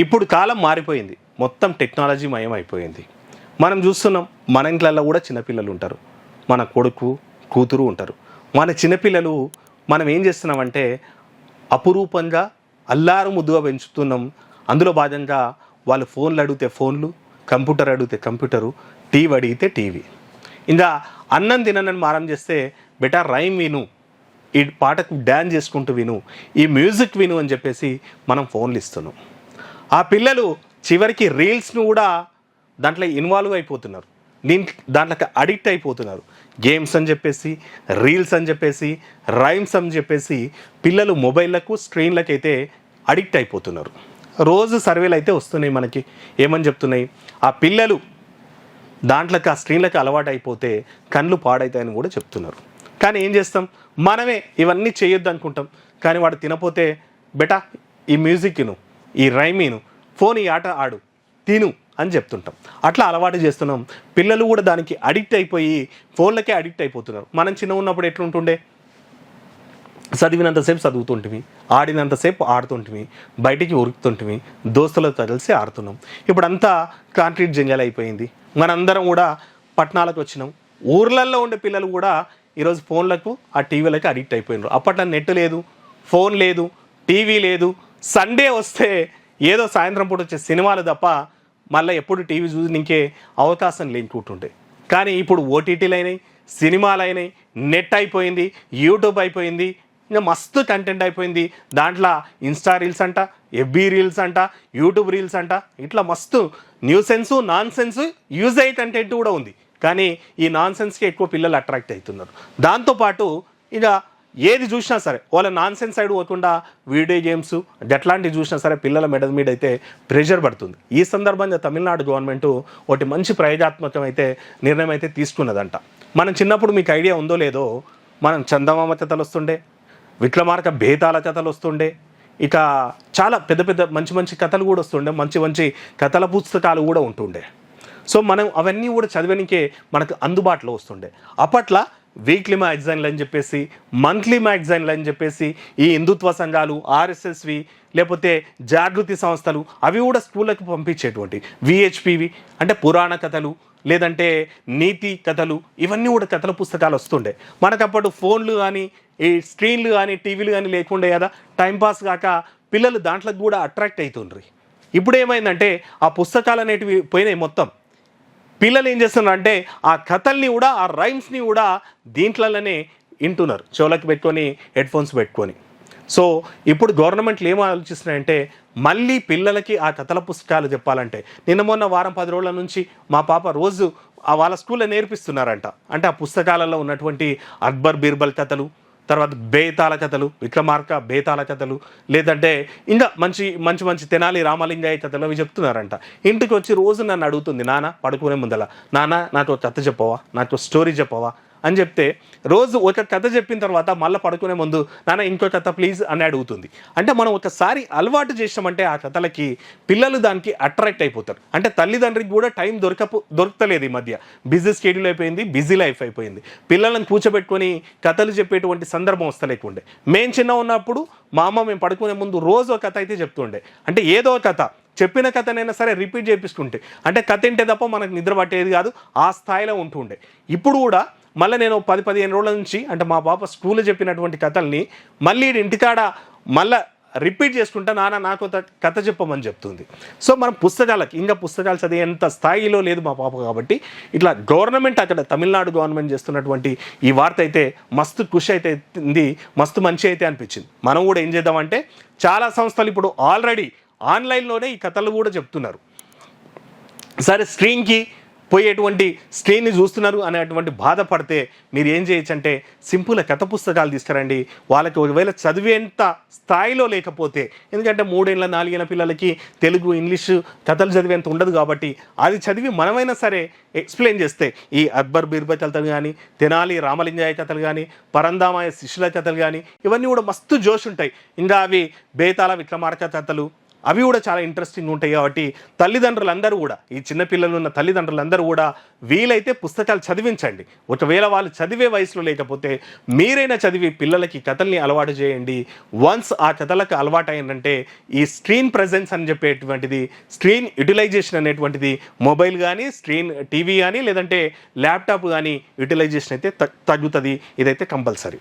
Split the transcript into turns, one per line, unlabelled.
ఇప్పుడు కాలం మారిపోయింది. మొత్తం టెక్నాలజీ మయం అయిపోయింది మనం చూస్తున్నాం మన ఇంట్లలో కూడా చిన్నపిల్లలు ఉంటారు. మన కొడుకు కూతురు ఉంటారు. మన చిన్నపిల్లలు మనం ఏం చేస్తున్నామంటే అపురూపంగా అల్లారు ముద్దుగా పెంచుతున్నాం. అందులో భాగంగా వాళ్ళు ఫోన్లు అడిగితే ఫోన్లు కంప్యూటర్ అడిగితే కంప్యూటరు టీవీ అడిగితే టీవీ. ఇంకా అన్నం తిననని మారం చేస్తే బెటర్ రైమ్ విను. ఈ పాటకు డ్యాన్స్ చేసుకుంటూ విను. ఈ మ్యూజిక్ విను అని చెప్పేసి మనం ఫోన్లు ఇస్తున్నాం. ఆ పిల్లలు చివరికి రీల్స్ను కూడా దాంట్లో ఇన్వాల్వ్ అయిపోతున్నారు. దీని దాంట్లోకి అడిక్ట్ అయిపోతున్నారు. గేమ్స్ అని చెప్పేసి రీల్స్ అని చెప్పేసి రైమ్స్ అని చెప్పేసి పిల్లలు మొబైల్లకు స్క్రీన్లకు అయితే అడిక్ట్ అయిపోతున్నారు. రోజు సర్వేలు అయితే వస్తున్నాయి మనకి. ఏమని చెప్తున్నాయి? ఆ పిల్లలు దాంట్లోకి ఆ స్క్రీన్లకు అలవాటు అయిపోతే కళ్ళు పాడవుతాయని కూడా చెప్తున్నారు. కానీ ఏం చేస్తాం? మనమే ఇవన్నీ చేయొద్దు అనుకుంటాం కానీ వాడు తినపోతే బెటా ఈ మ్యూజిక్ విను ఈ రైమీను ఫోన్ ఈ ఆట ఆడు తిను అని చెప్తుంటాం. అట్లా అలవాటు చేస్తున్నాం. పిల్లలు కూడా దానికి అడిక్ట్ అయిపోయి ఫోన్లకే అడిక్ట్ అయిపోతున్నారు. మనం చిన్న ఉన్నప్పుడు ఎట్లుంటుండే చదివినంతసేపు చదువుతుంటిమి ఆడినంతసేపు ఆడుతుంటిమి బయటికి ఉరుకుతుంటిమి దోస్తులతో కలిసి ఆడుతున్నాం. ఇప్పుడంతా కాంక్రీట్ జంగల్ అయిపోయింది. మనందరం కూడా పట్టణాలకు వచ్చినాం. ఊర్లల్లో ఉండే పిల్లలు కూడా ఈరోజు ఫోన్లకు ఆ టీవీలకు అడిక్ట్ అయిపోయినారు. అప్పట్లో నెట్ లేదు ఫోన్ లేదు టీవీ లేదు సండే వస్తే ఏదో సాయంత్రం పూట వచ్చే సినిమాలు తప్ప మళ్ళీ ఎప్పుడు టీవీ చూడనికే అవకాశం లేకుంటుండే కానీ ఇప్పుడు ఓటీటీలు అయినాయి సినిమాలు అయినాయి నెట్ అయిపోయింది యూట్యూబ్ అయిపోయింది ఇంకా మస్తు కంటెంట్ అయిపోయింది. దాంట్లో ఇన్స్టా రీల్స్ అంట ఎఫ్బీ రీల్స్ అంట యూట్యూబ్ రీల్స్ అంట ఇట్లా మస్తు new sense nonsense use అయ్యే కంటెంట్ కూడా ఉంది. కానీ ఈ నాన్ సెన్స్కి ఎక్కువ పిల్లలు అట్రాక్ట్ అవుతున్నారు. దాంతోపాటు ఇక ఏది చూసినా సరే వాళ్ళ నాన్ సెన్స్ సైడ్ పోకుండా వీడియో గేమ్స్ ఎట్లాంటివి చూసినా సరే పిల్లల మెడ మీద అయితే ప్రెషర్ పడుతుంది. ఈ సందర్భంగా తమిళనాడు గవర్నమెంట్ ఒకటి మంచి ప్రయోగాత్మకం అయితే నిర్ణయం అయితే తీసుకున్నదంట. మనం చిన్నప్పుడు మీకు ఐడియా ఉందో లేదో మనం చందమామ కథలు వస్తుండే విక్రమార్క భేదాల కథలు వస్తుండే ఇక చాలా పెద్ద పెద్ద మంచి మంచి కథలు కూడా వస్తుండే మంచి మంచి కథల పుస్తకాలు కూడా ఉంటుండే. సో మనం అవన్నీ కూడా చదివనికే మనకు అందుబాటులో వస్తుండే. అప్పట్లో వీక్లీ మ్యాగజైన్లు అని చెప్పేసి మంత్లీ మ్యాగజైన్లు అని చెప్పేసి ఈ హిందుత్వ సంఘాలు ఆర్ఎస్ఎస్వి లేకపోతే జాగృతి సంస్థలు అవి కూడా స్కూళ్ళకి పంపించేటువంటి విహెచ్పివి అంటే పురాణ కథలు లేదంటే నీతి కథలు ఇవన్నీ కూడా కథల పుస్తకాలు వస్తుండే. మనకు అప్పుడు ఫోన్లు కానీ ఈ స్క్రీన్లు కానీ టీవీలు కానీ లేకుండే కదా టైంపాస్ కాక పిల్లలు దాంట్లోకి కూడా అట్రాక్ట్ అవుతుండ్రి ఇప్పుడు ఏమైందంటే ఆ పుస్తకాలు అనేటివి పోయినాయి మొత్తం. పిల్లలు ఏం చేస్తున్నారు అంటే ఆ కథల్ని కూడా ఆ రైమ్స్ని కూడా దీంట్లలోనే వింటున్నారు. చెవులకి పెట్టుకొని హెడ్ ఫోన్స్ పెట్టుకొని. సో ఇప్పుడు గవర్నమెంట్లు ఏం ఆలోచిస్తున్నాయంటే మళ్ళీ పిల్లలకి ఆ కథల పుస్తకాలు చెప్పాలంటే. నిన్న మొన్న వారం పది రోజుల నుంచి మా పాప రోజు వాళ్ళ స్కూల్లో నేర్పిస్తున్నారంట. అంటే ఆ పుస్తకాలలో ఉన్నటువంటి అక్బర్ బీర్బల్ కథలు తర్వాత బేతాల కథలు విక్రమార్క బేతాల కథలు లేదంటే ఇంకా మంచి మంచి మంచి తెనాలి రామలింగయ్య కథలు అవి చెప్తున్నారంట. ఇంటికి వచ్చి రోజు నన్ను అడుగుతుంది నాన్న పడుకునే ముందల. నాన్న నాకు ఒక కథ చెప్పవా? నాకు ఒక స్టోరీ చెప్పవా? అని చెప్తే రోజు ఒక కథ చెప్పిన తర్వాత మళ్ళీ పడుకునే ముందు నాన్న ఇంకో కథ ప్లీజ్ అని అడుగుతుంది. అంటే మనం ఒకసారి అలవాటు చేసామంటే ఆ కథలకి పిల్లలు దానికి అట్రాక్ట్ అయిపోతారు. అంటే తల్లిదండ్రికి కూడా టైం దొరకపు దొరకలేదు ఈ మధ్య. బిజీ స్కెడ్యూల్ అయిపోయింది బిజీ లైఫ్ అయిపోయింది. పిల్లలను కూర్చోబెట్టుకొని కథలు చెప్పేటువంటి సందర్భం వస్తలేకుండే. మేము చిన్న ఉన్నప్పుడు మా అమ్మ మేము పడుకునే ముందు రోజు ఒక కథ అయితే చెప్తుండే. అంటే ఏదో ఒక కథ చెప్పిన కథనైనా సరే రిపీట్ చేపిస్తుంటే. అంటే కథ ఏంటే తప్ప మనకు నిద్ర పట్టేది కాదు ఆ స్థాయిలో ఉంటుండే. ఇప్పుడు కూడా మళ్ళీ నేను పది పదిహేను రోజుల నుంచి అంటే మా పాప స్కూల్లో చెప్పినటువంటి కథల్ని మళ్ళీ ఇంటికాడ మళ్ళీ రిపీట్ చేసుకుంటా నాన్న నాకు ఒక కథ చెప్పమని చెప్తుంది. సో మనం పుస్తకాలకి ఇంకా పుస్తకాలు చదివేంత స్థాయిలో లేదు మా పాప కాబట్టి ఇట్లా గవర్నమెంట్ అక్కడ తమిళనాడు గవర్నమెంట్ చేస్తున్నటువంటి ఈ వార్త అయితే మస్తు ఖుషి అయితే ఉంది మస్తు మంచి అయితే అనిపించింది. మనం కూడా ఏం చేద్దామంటే చాలా సంస్థలు ఇప్పుడు ఆల్రెడీ ఆన్లైన్లోనే ఈ కథలు కూడా చెప్తున్నారు. సరే స్క్రీన్కి పోయేటువంటి స్క్రీన్ని చూస్తున్నారు అనేటువంటి బాధపడితే మీరు ఏం చేయొచ్చు అంటే సింపుల్ కథ పుస్తకాలు తీసుకురండి. వాళ్ళకి ఒకవేళ చదివేంత స్థాయిలో లేకపోతే ఎందుకంటే మూడేళ్ళ నాలుగేళ్ళ పిల్లలకి తెలుగు ఇంగ్లీషు కథలు చదివేంత ఉండదు కాబట్టి అది చదివి మనమైనా సరే ఎక్స్ప్లెయిన్ చేస్తే ఈ అక్బర్ బీర్బల్ కథలు కానీ తెనాలి రామలింగాయ కథలు కానీ పరందామాయ శిష్యుల కథలు కానీ ఇవన్నీ కూడా మస్తు జోష్ ఉంటాయి. ఇంకా అవి బేతాళ విక్రమార్క కథలు అవి కూడా చాలా ఇంట్రెస్టింగ్ ఉంటాయి కాబట్టి తల్లిదండ్రులందరూ కూడా ఈ చిన్నపిల్లలు ఉన్న తల్లిదండ్రులందరూ కూడా వీలైతే పుస్తకాలు చదివించండి. ఒకవేళ వాళ్ళు చదివే వయసులో లేకపోతే మీరైనా చదివి పిల్లలకి కథల్ని అలవాటు చేయండి. వన్స్ ఆ కథలకు అలవాటు అయిందంటే ఈ స్క్రీన్ ప్రజెన్స్ అని చెప్పేటువంటిది స్క్రీన్ యూటిలైజేషన్ అనేటువంటిది మొబైల్ కానీ స్క్రీన్ టీవీ కానీ లేదంటే ల్యాప్టాప్ కానీ యూటిలైజేషన్ అయితే తగ్గుతుంది. ఇదైతే కంపల్సరీ.